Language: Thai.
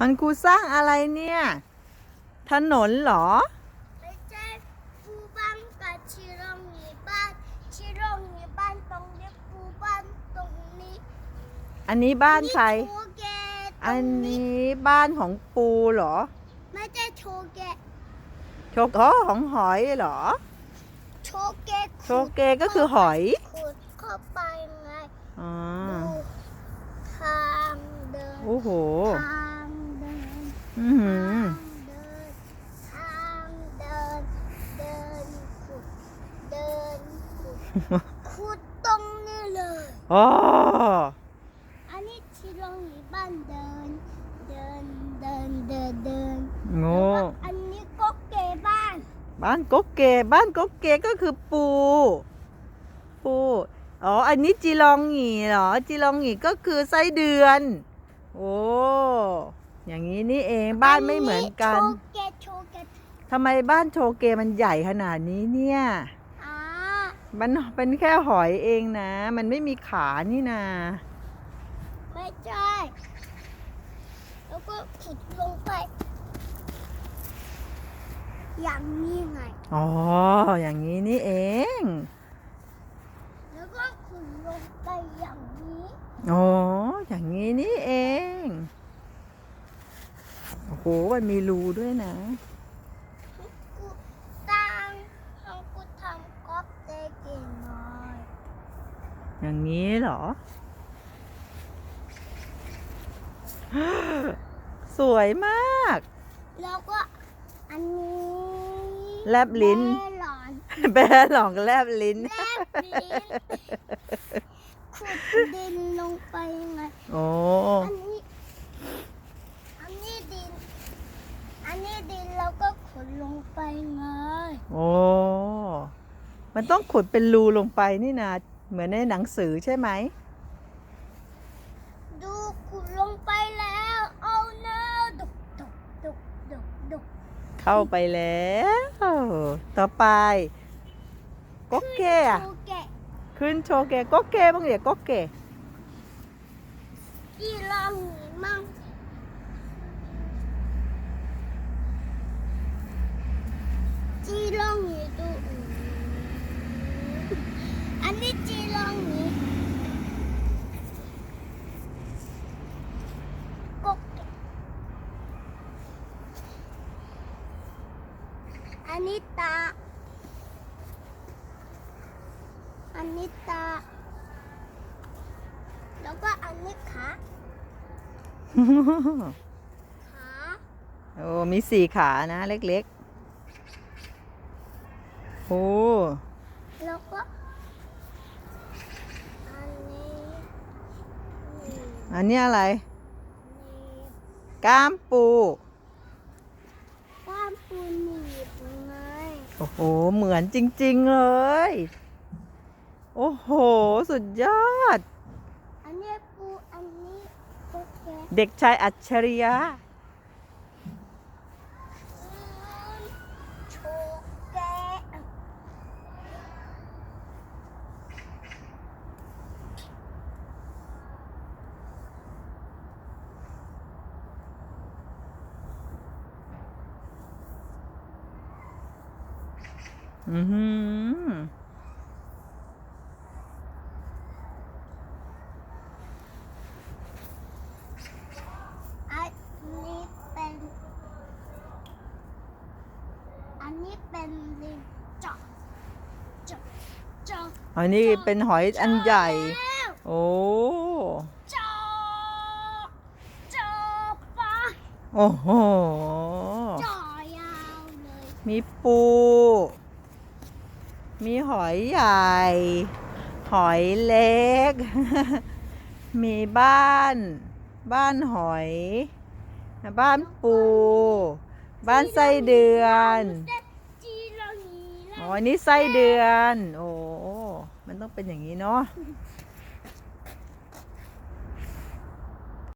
มันครูสร้างอะไรเนี่ย ถนนเหรอ ไม่ใช่ปูบ้านกับชิโรงหนีบ้านชิโรงหนีบ้านตรงนี้ปูบ้านตรงนี้อันนี้บ้านใคร โชเกะตรอันงนี้นี้บ้านของปูเหรอไม่ใช่โชเกะโชกอ๋อของหอยเหรอ โชเกะโชเกก็คือหอย ขุดเข้าไปไงอ๋อดูทางเดินโอ้โห ทางเดิน อือหือทางเดินทางเดินเดินขุดเดินขุดขุดตรงนี้เลยอ๋ออันนี้ชิโรงหนีบ้านเดิน เดิน เดิน เดิน เดินโง่อันนี้ก็เกบ้าน บ้านกกเกบ้านกกเกก็คือปู ปู อ๋อ อันนี้จีลองหงีเหรอ จีลองหงีก็คือไส้เดือน โอ้ อย่างนี้นี่เองบ้านไม่เหมือนกัน โชเกะโชเกะทำไมบ้านโชเกมันใหญ่ขนาดนี้เนี่ย อ่ามันเป็นแค่หอยเองนะ มันไม่มีขานี่นา ไม่ใช่ แล้วก็ขุดลงไป อย่างนี้ไง อ๋อ อย่างนี้นี่เอง แล้วก็ขุดลงไปอย่างนี้ อ๋อ อย่างนี้นี่เอง โอ้โหมันมีรูด้วยนะกูตั้งทำกูทำก๊อปเตเก่งหน่อย อย่างนี้เหรอ สวยมาก แล้วก็อันนี้แลบลิ้น แม่หลอนแบหลองแลบลิ้น แลบลิ้นขุดดินลงไปไง โอ้ อันนี้ อันนี้ดิน อั นนี้ดินแล้วก็ขุดลงไปไงโอ้มันต้องขุดเป็นรูลงไปนี่นะเหมือนในหนังสือใช่ไหม ดูขุดลงไปแล้วเอาเนื้อดุกดุกดุกดุกดุกเข้าไปแล้ว ต่อไปก๊กเกอะโอเคขึ้นโชเกก๊กเกบ้างเดี๋ยวก๊กเกที่ลองหนีมั่งจีลองหนีดูอันนี้จีลองหนีกกอั นนี้ตาอันนี้ตา แล้วก็อันนี้ขาขาโอ้มีสี่ขานะ เล็กๆโอ้แล้วก็ อันนี้นี่อันนี้อะไรนี่กล้ามปู กล้ามปูหนีบไง โอ้โห เหมือนจริง ๆ เลย โอ้โห สุดยอด อันนี้ปูอันนี้โอเค เด็กชายอัจฉริยะ โชแกะ อืมอันนี้เป็น อันนี้เป็นลิงจอกจอกจอกอันนี้เป็นหอยอันใหญ่ โอ้ จอกจอกปะโอ้โหจ่อยาวเลย มีปู มีหอยใหญ่ หอยเล็ก มีบ้าน บ้านหอย บ้านปู บ้านไส้เดือนจีโรนีอ๋ออันนี้ไส้เดือน โอ้ มันต้องเป็นอย่างนี้เนาะ